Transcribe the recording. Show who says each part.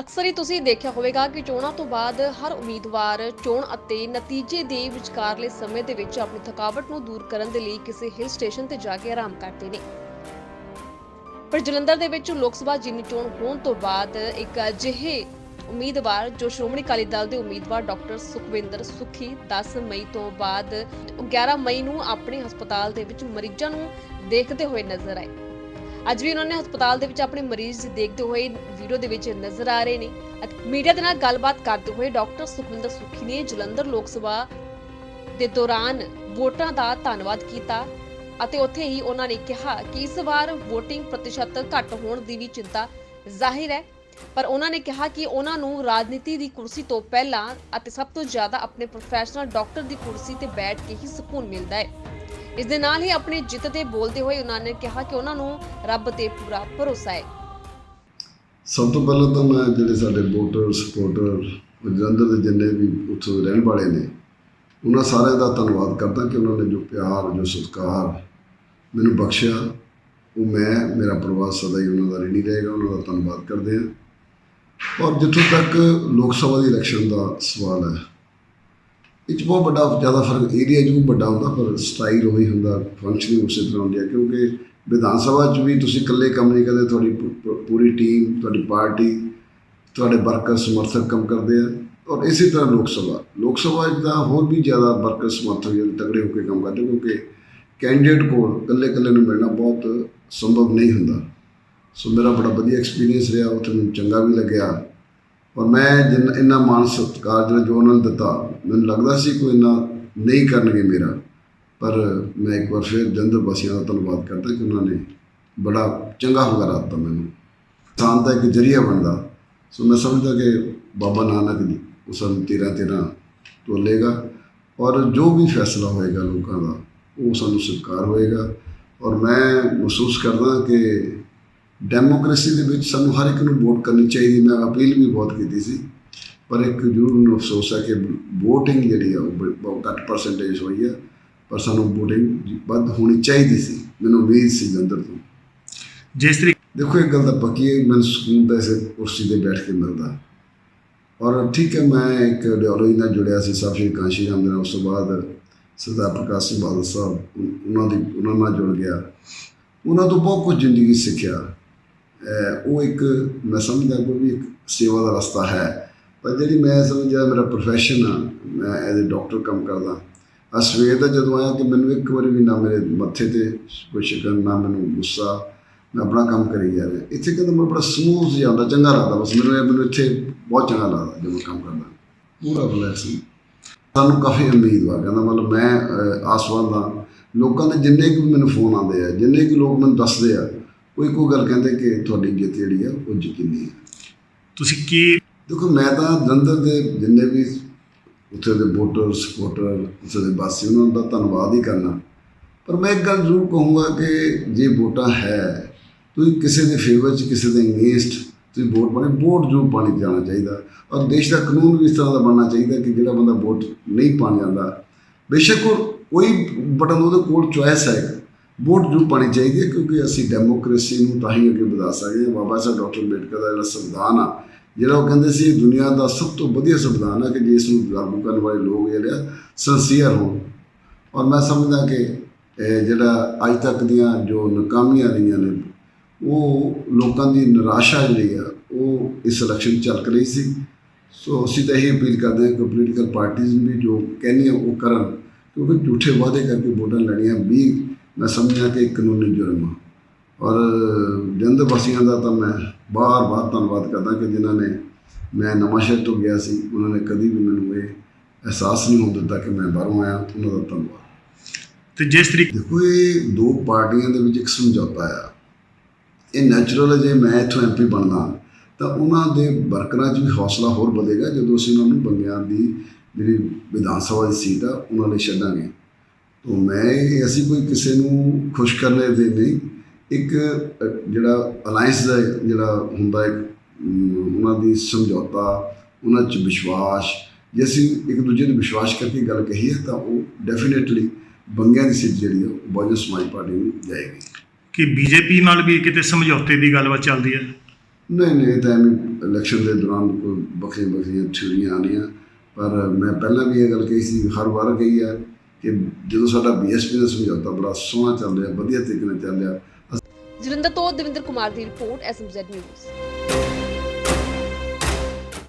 Speaker 1: ਅਕਸਰ ਹੀ ਤੁਸੀਂ ਦੇਖਿਆ ਹੋਵੇਗਾ ਕਿ ਚੋਣਾਂ ਤੋਂ ਬਾਅਦ ਹਰ ਉਮੀਦਵਾਰ ਚੋਣ ਅਤੇ ਨਤੀਜੇ ਦੇ ਵਿਚਕਾਰਲੇ ਸਮੇਂ ਦੇ ਵਿੱਚ ਆਪਣੀ ਥਕਾਵਟ ਨੂੰ ਦੂਰ ਕਰਨ ਦੇ ਲਈ ਕਿਸੇ ਹਿਲ ਸਟੇਸ਼ਨ ਤੇ ਜਾ ਕੇ ਆਰਾਮ ਕਰਦੇ ਨੇ। ਪਰ ਜਲੰਧਰ ਦੇ ਵਿੱਚ ਲੋਕ ਸਭਾ ਜਿਮਨੀ ਚੋਣ ਹੋਣ ਤੋਂ ਬਾਅਦ ਇੱਕ ਅਜਿਹੇ ਉਮੀਦਵਾਰ ਜੋ ਸ਼੍ਰੋਮਣੀ ਅਕਾਲੀ ਦਲ ਦੇ ਉਮੀਦਵਾਰ ਡਾਕਟਰ ਸੁਖਵਿੰਦਰ ਸੁਖੀ 10 ਮਈ ਤੋਂ ਬਾਅਦ 11 ਮਈ ਨੂੰ ਆਪਣੇ ਹਸਪਤਾਲ ਦੇ ਵਿੱਚ ਮਰੀਜ਼ਾਂ ਨੂੰ ਦੇਖਦੇ ਹੋਏ ਨਜ਼ਰ ਆਏ। ਅੱਜ ਵੀ ਉਹਨਾਂ ਨੇ ਹਸਪਤਾਲ ਦੇ ਵਿੱਚ ਆਪਣੇ ਮਰੀਜ਼ ਦੇਖਦੇ ਹੋਏ ਵੀਡੀਓ ਦੇ ਵਿੱਚ ਨਜ਼ਰ ਆ ਰਹੇ ਨੇ। ਮੀਡੀਆ ਦੇ ਨਾਲ ਗੱਲਬਾਤ ਕਰਦੇ ਹੋਏ ਡਾਕਟਰ ਸੁਖਵਿੰਦਰ ਸੁਖੀ ਨੇ ਜਲੰਧਰ ਲੋਕ ਸਭਾ ਦੇ ਦੌਰਾਨ ਵੋਟਾਂ ਦਾ ਧੰਨਵਾਦ ਕੀਤਾ ਅਤੇ ਉੱਥੇ ਹੀ ਉਹਨਾਂ ਨੇ ਕਿਹਾ ਕਿ ਇਸ ਵਾਰ VOTING ਪ੍ਰਤੀਸ਼ਤ ਘੱਟ ਹੋਣ ਦੀ ਵੀ ਚਿੰਤਾ ਜ਼ਾਹਿਰ ਹੈ। ਪਰ ਉਹਨਾਂ ਨੇ ਕਿਹਾ ਕਿ ਉਹਨਾਂ ਨੂੰ ਰਾਜਨੀਤੀ ਦੀ ਕੁਰਸੀ ਤੋਂ ਪਹਿਲਾਂ ਅਤੇ ਸਭ ਤੋਂ ਜ਼ਿਆਦਾ ਆਪਣੇ ਪ੍ਰੋਫੈਸ਼ਨਲ ਡਾਕਟਰ ਦੀ ਕੁਰਸੀ ਤੇ ਬੈਠ ਕੇ ਹੀ ਸਕੂਨ ਮਿਲਦਾ ਹੈ। ਇਸ ਦੇ ਨਾਲ ਹੀ ਆਪਣੀ ਜਿੱਤ ਤੇ ਬੋਲਦੇ ਹੋਏ ਉਹਨਾਂ ਨੇ ਕਿਹਾ ਕਿ ਉਹਨਾਂ ਨੂੰ ਰੱਬ ਤੇ ਪੂਰਾ ਭਰੋਸਾ ਹੈ।
Speaker 2: ਸਭ ਤੋਂ ਪਹਿਲਾਂ ਤਾਂ ਮੈਂ ਜਿਹੜੇ ਸਾਡੇ ਵੋਟਰ, ਸਪੋਰਟਰ ਜਲੰਧਰ ਦੇ ਜਿੰਨੇ ਵੀ ਉੱਥੋਂ ਦੇ ਰਹਿਣ ਵਾਲੇ ਨੇ, ਉਹਨਾਂ ਸਾਰਿਆਂ ਦਾ ਧੰਨਵਾਦ ਕਰਦਾ ਕਿ ਉਹਨਾਂ ਨੇ ਜੋ ਪਿਆਰ, ਜੋ ਸਤਿਕਾਰ ਮੈਨੂੰ ਬਖਸ਼ਿਆ। ਉਹ ਮੈਂ, ਮੇਰਾ ਪਰਿਵਾਰ ਸਦਾ ਹੀ ਉਹਨਾਂ ਦਾ ਰਿਣੀ ਰਹੇਗਾ, ਉਹਨਾਂ ਦਾ ਧੰਨਵਾਦ ਕਰਦੇ ਹਾਂ। ਔਰ ਜਿੱਥੋਂ ਤੱਕ ਲੋਕ ਸਭਾ ਦੀ ਇਲੈਕਸ਼ਨ ਦਾ ਸਵਾਲ ਹੈ ਇਹ 'ਚ ਬਹੁਤ ਵੱਡਾ ਜ਼ਿਆਦਾ ਫ਼ਰਕ ਏਰੀਆ 'ਚ ਵੀ ਵੱਡਾ ਹੁੰਦਾ, ਪਰ ਸਟਾਈਲ ਉਹੀ ਹੁੰਦਾ ਫੰਕਸ਼ਨਿੰਗ ਉਸੇ ਤਰ੍ਹਾਂ ਹੁੰਦੀ ਹੈ ਕਿਉਂਕਿ ਵਿਧਾਨ ਸਭਾ 'ਚ ਵੀ ਤੁਸੀਂ ਇਕੱਲੇ ਕੰਮ ਨਹੀਂ ਕਰਦੇ, ਤੁਹਾਡੀ ਪੂਰੀ ਟੀਮ ਤੁਹਾਡੀ ਪਾਰਟੀ ਤੁਹਾਡੇ ਵਰਕਰ ਸਮਰਥਕ ਕੰਮ ਕਰਦੇ ਆ, ਔਰ ਇਸੇ ਤਰ੍ਹਾਂ ਲੋਕ ਸਭਾ। ਲੋਕ ਸਭਾ 'ਚ ਤਾਂ ਹੋਰ ਵੀ ਜ਼ਿਆਦਾ ਵਰਕਰ ਸਮਰਥਕ ਜਿਹੜੇ ਤਗੜੇ ਹੋ ਕੇ ਕੰਮ ਕਰਦੇ, ਕਿਉਂਕਿ ਕੈਂਡੀਡੇਟ ਕੋਲ ਇਕੱਲੇ ਇਕੱਲੇ ਨੂੰ ਮਿਲਣਾ ਬਹੁਤ ਸੰਭਵ ਨਹੀਂ ਹੁੰਦਾ। ਸੋ ਮੇਰਾ ਬੜਾ ਵਧੀਆ ਐਕਸਪੀਰੀਅੰਸ ਰਿਹਾ, ਉੱਥੇ ਮੈਨੂੰ ਚੰਗਾ ਵੀ ਲੱਗਿਆ। ਔਰ ਮੈਂ ਜਿੰਨਾ, ਇੰਨਾ ਮਾਨ ਸਤਿਕਾਰ ਜਿਹੜਾ ਜੋ ਉਹਨਾਂ ਨੇ ਦਿੱਤਾ, ਮੈਨੂੰ ਲੱਗਦਾ ਸੀ ਕੋਈ ਇੰਨਾ ਨਹੀਂ ਕਰਨਗੇ ਮੇਰਾ। ਪਰ ਮੈਂ ਇੱਕ ਵਾਰ ਫਿਰ ਜੰਦਰ ਵਾਸੀਆਂ ਦਾ ਧੰਨਵਾਦ ਕਰਦਾ ਕਿ ਉਹਨਾਂ ਨੇ ਬੜਾ ਚੰਗਾ ਹੁੰਗਾਰਾ ਦਿੱਤਾ ਮੈਨੂੰ। ਇਨਸਾਨ ਦਾ ਇੱਕ ਜਰੀਆ ਬਣਦਾ। ਸੋ ਮੈਂ ਸਮਝਦਾ ਕਿ ਬਾਬਾ ਨਾਨਕ ਜੀ ਉਹ ਸਾਨੂੰ ਤੇਰਾ ਤੇਰਾ ਤੋਲੇਗਾ ਔਰ ਜੋ ਵੀ ਫੈਸਲਾ ਹੋਏਗਾ ਲੋਕਾਂ ਦਾ, ਉਹ ਸਾਨੂੰ ਸਵੀਕਾਰ ਹੋਏਗਾ। ਔਰ ਮੈਂ ਮਹਿਸੂਸ ਕਰਦਾ ਕਿ ਡੈਮੋਕ੍ਰੇਸੀ ਦੇ ਵਿੱਚ ਸਾਨੂੰ ਹਰ ਇੱਕ ਨੂੰ ਵੋਟ ਕਰਨੀ ਚਾਹੀਦੀ। ਮੈਂ ਅਪੀਲ ਵੀ ਬਹੁਤ ਕੀਤੀ ਸੀ ਪਰ ਇੱਕ ਜ਼ਰੂਰ ਮੈਨੂੰ ਅਫਸੋਸ ਹੈ ਕਿ VOTING ਜਿਹੜੀ ਆ ਉਹ ਬਹੁਤ ਘੱਟ ਪਰਸੈਂਟੇਜ ਹੋਈ ਹੈ ਪਰ ਸਾਨੂੰ VOTING ਵੱਧ ਹੋਣੀ ਚਾਹੀਦੀ ਸੀ। ਮੈਨੂੰ ਉਮੀਦ ਸੀ ਜੰਦਰ ਤੋਂ।
Speaker 3: ਜਿਸ ਤਰੀਕੇ
Speaker 2: ਦੇਖੋ ਇੱਕ ਗੱਲ ਤਾਂ ਪੱਕੀ ਹੈ ਮੈਨੂੰ ਸਕੂਨ ਤਾਂ ਇਸੇ ਕੁਰਸੀ ਤੇ ਬੈਠ ਕੇ ਮਿਲਦਾ। ਔਰ ਠੀਕ ਹੈ ਮੈਂ ਇੱਕ ਆਈਡੀਓਲੋਜੀ ਨਾਲ ਜੁੜਿਆ ਸੀ ਸਾਹਿਬ ਸ਼੍ਰੀ ਕਾਂਸ਼ੀ ਰਾਮ ਦੇ। ਨਾਲ ਉਸ ਤੋਂ ਬਾਅਦ ਸਰਦਾਰ ਪ੍ਰਕਾਸ਼ ਸਿੰਘ ਬਾਦਲ ਸਾਹਿਬ ਉਹਨਾਂ ਦੀ ਉਹਨਾਂ ਨਾਲ ਜੁੜ ਗਿਆ। ਉਹਨਾਂ ਤੋਂ ਬਹੁਤ ਕੁਝ ਜ਼ਿੰਦਗੀ ਸਿੱਖਿਆ। ਉਹ ਇੱਕ ਮੈਂ ਸਮਝਦਾ ਕੋਈ ਵੀ ਇੱਕ ਸੇਵਾ ਦਾ ਰਸਤਾ ਹੈ। ਪਰ ਜਿਹੜੀ ਮੈਂ ਸਮਝਦਾ ਮੇਰਾ ਪ੍ਰੋਫੈਸ਼ਨ ਆ ਮੈਂ ਐਜ਼ ਅ ਡਾਕਟਰ ਕੰਮ ਕਰਦਾ। ਆ ਸਵੇਰ ਦਾ ਜਦੋਂ ਆਇਆ ਕਿ ਮੈਨੂੰ ਇੱਕ ਵਾਰੀ ਵੀ ਨਾ ਮੇਰੇ ਮੱਥੇ ਤੇ ਕੋਈ ਸ਼ਿਕਨ ਨਾ ਮੈਨੂੰ ਗੁੱਸਾ ਮੈਂ ਆਪਣਾ ਕੰਮ ਕਰੀ ਜਾ ਰਿਹਾ। ਇੱਥੇ ਕਹਿੰਦਾ ਮੈਂ ਬੜਾ ਸਮੂਥ ਜਿਹਾ ਹੁੰਦਾ ਚੰਗਾ ਲੱਗਦਾ ਬਸ। ਮੈਨੂੰ ਮੈਨੂੰ ਇੱਥੇ ਬਹੁਤ ਚੰਗਾ ਲੱਗਦਾ ਜਦੋਂ ਕੰਮ ਕਰਦਾ। ਪੂਰਾ ਰਿਲੈਕਸ ਸਾਨੂੰ ਕਾਫੀ ਉਮੀਦ ਵਾ ਕਹਿੰਦਾ ਮਤਲਬ ਮੈਂ ਅਹ, ਆਸਵੰਦ ਹਾਂ। ਲੋਕਾਂ ਦੇ ਜਿੰਨੇ ਕੁ ਮੈਨੂੰ ਫੋਨ ਆਉਂਦੇ ਆ ਜਿੰਨੇ ਕੁ ਲੋਕ ਮੈਨੂੰ ਦੱਸਦੇ ਆ ਉਹ ਇੱਕੋ ਗੱਲ ਕਹਿੰਦੇ ਕਿ ਤੁਹਾਡੀ ਜਿੱਤ ਜਿਹੜੀ ਆ ਉਹ ਯਕੀਨੀ ਹੈ
Speaker 3: ਤੁਸੀਂ ਕੀ
Speaker 2: ਦੇਖੋ ਮੈਂ ਤਾਂ ਜਲੰਧਰ ਦੇ ਜਿੰਨੇ ਵੀ ਉੱਥੇ ਦੇ ਵੋਟਰ ਸਪੋਰਟਰ ਉੱਥੇ ਦੇ ਵਾਸੀ ਉਹਨਾਂ ਦਾ ਧੰਨਵਾਦ ਹੀ ਕਰਨਾ। ਪਰ ਮੈਂ ਇੱਕ ਗੱਲ ਜ਼ਰੂਰ ਕਹੂੰਗਾ ਕਿ ਜੇ ਵੋਟਾਂ ਹੈ ਤੁਸੀਂ ਕਿਸੇ ਦੇ ਫੇਵਰ 'ਚ ਕਿਸੇ ਦੇ ਅਗੇਂਸਟ ਤੁਸੀਂ ਵੋਟ ਪਾਣੀ ਵੋਟ ਜ਼ਰੂਰ ਪਾਣੀ ਜਾਣਾ ਚਾਹੀਦਾ। ਔਰ ਦੇਸ਼ ਦਾ ਕਾਨੂੰਨ ਵੀ ਇਸ ਤਰ੍ਹਾਂ ਦਾ ਬਣਨਾ ਚਾਹੀਦਾ ਕਿ ਜਿਹੜਾ ਬੰਦਾ ਵੋਟ ਨਹੀਂ ਪਾਣ ਜਾਂਦਾ ਬੇਸ਼ੱਕ ਉਹ ਕੋਈ ਬਟਨ ਉਹਦੇ ਕੋਲ ਚੁਆਇਸ ਹੈ ਵੋਟ ਜ਼ਰੂਰ ਪਾਣੀ ਚਾਹੀਦੀ ਹੈ ਕਿਉਂਕਿ ਅਸੀਂ ਡੈਮੋਕ੍ਰੇਸੀ ਨੂੰ ਤਾਂ ਹੀ ਅੱਗੇ ਵਧਾ ਸਕਦੇ ਹਾਂ। ਬਾਬਾ ਸਾਹਿਬ ਡਾਕਟਰ ਅੰਬੇਡਕਰ ਦਾ ਜਿਹੜਾ ਸੰਵਿਧਾਨ ਆ, ਜਿਹੜਾ ਉਹ ਕਹਿੰਦੇ ਸੀ ਦੁਨੀਆ ਦਾ ਸਭ ਤੋਂ ਵਧੀਆ ਸੰਵਿਧਾਨ ਹੈ ਕਿ ਜਿਸ ਨੂੰ ਲਾਗੂ ਕਰਨ ਵਾਲੇ ਲੋਕ ਜਿਹੜੇ ਆ ਸੰਸੀਅਰ ਹੋਣ। ਔਰ ਮੈਂ ਸਮਝਦਾ ਕਿ ਜਿਹੜਾ ਅੱਜ ਤੱਕ ਦੀਆਂ ਜੋ ਨਾਕਾਮੀਆਂ ਰਹੀਆਂ ਨੇ, ਉਹ ਲੋਕਾਂ ਦੀ ਨਿਰਾਸ਼ਾ ਜਿਹੜੀ ਆ, ਉਹ ਇਸ ਇਲੈਕਸ਼ਨ ਚੱਲ ਰਹੀ ਸੀ। ਸੋ ਅਸੀਂ ਤਾਂ ਇਹ ਅਪੀਲ ਕਰਦੇ ਹਾਂ ਕਿ ਪੋਲੀਟੀਕਲ ਪਾਰਟੀਆਂ ਵੀ ਜੋ ਕਹਿੰਦੀਆਂ ਉਹ ਕਰਨ, ਕਿਉਂਕਿ ਝੂਠੇ ਵਾਅਦੇ ਕਰਕੇ ਵੋਟਾਂ ਲੈਣੀਆਂ ਵੀ ਮੈਂ ਸਮਝਿਆ ਕਿ ਕਾਨੂੰਨੀ ਜੁਰਮ ਆ। ਔਰ ਜੰਦ ਵਾਸੀਆਂ ਦਾ ਤਾਂ ਮੈਂ ਬਾਰ-ਬਾਰ ਧੰਨਵਾਦ ਕਰਦਾ ਕਿ ਜਿਨ੍ਹਾਂ ਨੇ ਮੈਂ ਨਵਾਂ ਸ਼ਹਿਰ ਤੋਂ ਗਿਆ ਸੀ ਉਹਨਾਂ ਨੇ ਕਦੀ ਵੀ ਮੈਨੂੰ ਇਹ ਅਹਿਸਾਸ ਨਹੀਂ ਹੋਣ ਦਿੱਤਾ ਕਿ ਮੈਂ ਬਾਹਰੋਂ ਆਇਆ ਉਹਨਾਂ ਦਾ ਧੰਨਵਾਦ।
Speaker 3: ਤੇ ਜਿਸ ਤਰੀਕੇ
Speaker 2: ਦੇਖੋ ਇਹ ਦੋ ਪਾਰਟੀਆਂ ਦੇ ਵਿੱਚ ਇੱਕ ਸਮਝੌਤਾ ਆ। ਇਹ ਨੈਚੁਰਲ ਹੈ ਜੇ ਮੈਂ ਇੱਥੋਂ ਐਮਪੀ ਬਣਨਾ ਤਾਂ ਉਹਨਾਂ ਦੇ ਵਰਕਰਾਂ 'ਚ ਵੀ ਹੌਸਲਾ ਹੋਰ ਵਧੇਗਾ ਜਦੋਂ ਅਸੀਂ ਉਹਨਾਂ ਨੂੰ ਬੰਗਿਆਂ ਦੀ ਜਿਹੜੀ ਵਿਧਾਨ ਸਭਾ ਦੀ ਸੀਟ ਆ ਉਹਨਾਂ ਲਈ ਛੱਡਾਂਗੇ। ਤੋਂ ਮੈਂ ਅਸੀਂ ਕੋਈ ਕਿਸੇ ਨੂੰ ਖੁਸ਼ ਕਰਨੇ ਦੇ ਨਹੀਂ। ਇੱਕ ਜਿਹੜਾ ਅਲਾਈਅੰਸ ਦਾ ਜਿਹੜਾ ਹੁੰਦਾ ਅਮ, ਉਹਨਾਂ ਦੀ ਸਮਝੌਤਾ ਉਹਨਾਂ 'ਚ ਵਿਸ਼ਵਾਸ। ਜੇ ਅਸੀਂ ਇੱਕ ਦੂਜੇ ਨੂੰ ਵਿਸ਼ਵਾਸ ਕਰਕੇ ਗੱਲ ਕਹੀਏ ਤਾਂ ਉਹ ਡੈਫੀਨੇਟਲੀ ਬੰਗਿਆਂ ਦੀ ਸੀਟ ਜਿਹੜੀ ਉਹ ਬਹੁਜਨ ਸਮਾਜ ਪਾਰਟੀ ਨੂੰ ਜਾਏਗੀ।
Speaker 3: ਕਿ ਬੀਜੇਪੀ ਨਾਲ ਵੀ ਕਿਤੇ ਸਮਝੌਤੇ ਦੀ ਗੱਲਬਾਤ ਚੱਲਦੀ ਹੈ
Speaker 2: ਨਹੀਂ ਨਹੀਂ ਤਾਂ ਐਵੇਂ ਇਲੈਕਸ਼ਨ ਦੇ ਦੌਰਾਨ ਕੋਈ ਵੱਖਰੀਆਂ ਵੱਖਰੀਆਂ ਥਿਊਰੀਆਂ ਆਉਣੀਆਂ ਪਰ ਮੈਂ ਪਹਿਲਾਂ ਵੀ ਇਹ ਗੱਲ ਕਹੀ ਸੀ ਹਰ ਵਾਰ ਕਹੀ ਹੈ ਕਿ ਜਦੋਂ ਸਾਡਾ ਬੀਐਸਪੀ ਦਾ ਸਮਝੌਤਾ ਬੜਾ ਸੋਹਣਾ ਚੱਲ ਰਿਹਾ, ਵਧੀਆ ਤਰੀਕੇ ਨਾਲ ਚੱਲ ਰਿਹਾ
Speaker 1: ਜਲੰਧਰ ਤੋਂ ਦਵਿੰਦਰ ਕੁਮਾਰ ਦੀ ਰਿਪੋਰਟ ਐਸਐਮਜ਼ੈਡ ਨਿਊਜ਼